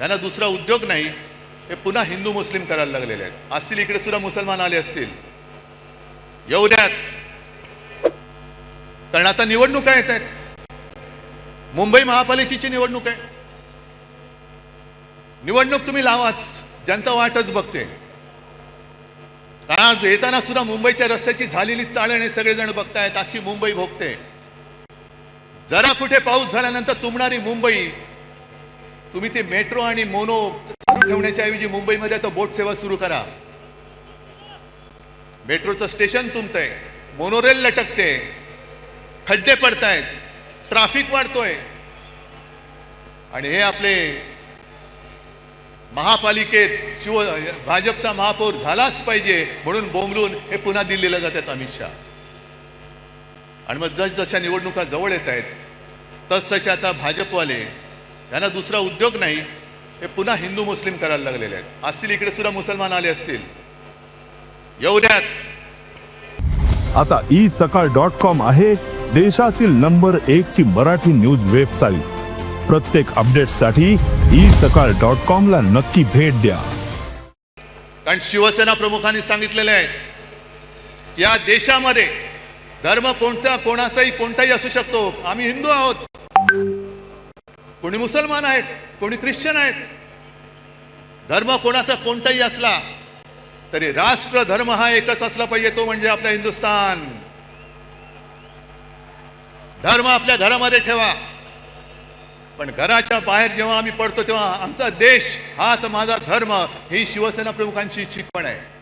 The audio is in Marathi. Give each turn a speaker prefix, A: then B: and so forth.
A: यांना दुसरा उद्योग नाही हे पुन्हा हिंदू मुस्लिम करायला लागलेले आहेत. असतील इकडे सुद्धा मुसलमान आले असतील. येऊ द्यात. कारण आता निवडणुका येत आहेत. मुंबई महापालिकेची निवडणूक आहे. निवडणूक तुम्ही लावाच. जनता वाटच बघते. कारण आज येताना सुद्धा मुंबईच्या रस्त्याची झालेली चाळण हे सगळेजण बघतायत. अख्खी मुंबई भोगते. जरा कुठे पाऊस झाल्यानंतर तुंबणारी मुंबई तुम्ही ते मेट्रो आणि मोनो चालू ठेवण्याच्या ऐवजी मुंबईमध्ये आता बोट सेवा सुरू करा. मेट्रोचं स्टेशन तुमतंय मोनोरेल लटकते. खड्डे पडतायत. ट्रॅफिक वाढतोय. आणि हे आपले महापालिकेत शिव भाजपचा महापौर झालाच पाहिजे म्हणून बोंबलून हे पुन्हा दिल्लीला जातात अमित शहा. आणि मग जस जशा निवडणुका जवळ येत आहेत तस तसे आता भाजपवाले यांना दुसरा उद्योग नाही हे पुन्हा हिंदू मुस्लिम करायला लागलेले आहेत. असतील इकडे सुद्धा मुसलमान आले असतील. येऊ द्यात.
B: आता ई सकाळ डॉट कॉम आहे देशातील नंबर एक ची मराठी न्यूज वेबसाईट प्रत्येक अपडेटसाठी ई सकाळ डॉट कॉम ला नक्की भेट द्या.
A: कारण शिवसेना प्रमुखांनी सांगितलेले आहे या देशामध्ये धर्म कोणता कोणाचाही कोणताही असू शकतो. आम्ही हिंदू आहोत. कोणी मुसलमान आहेत कोणी ख्रिश्चन आहेत. धर्म कोणाचा कोणताही असला तरी राष्ट्र धर्म हा एकच असला पाहिजे तो म्हणजे आपला हिंदुस्तान धर्म आपल्या घरामध्ये ठेवा. पण घराच्या बाहेर जेव्हा आम्ही पडतो तेव्हा आमचा देश हाच माझा धर्म. ही शिवसेना प्रमुखांची शिकवण आहे.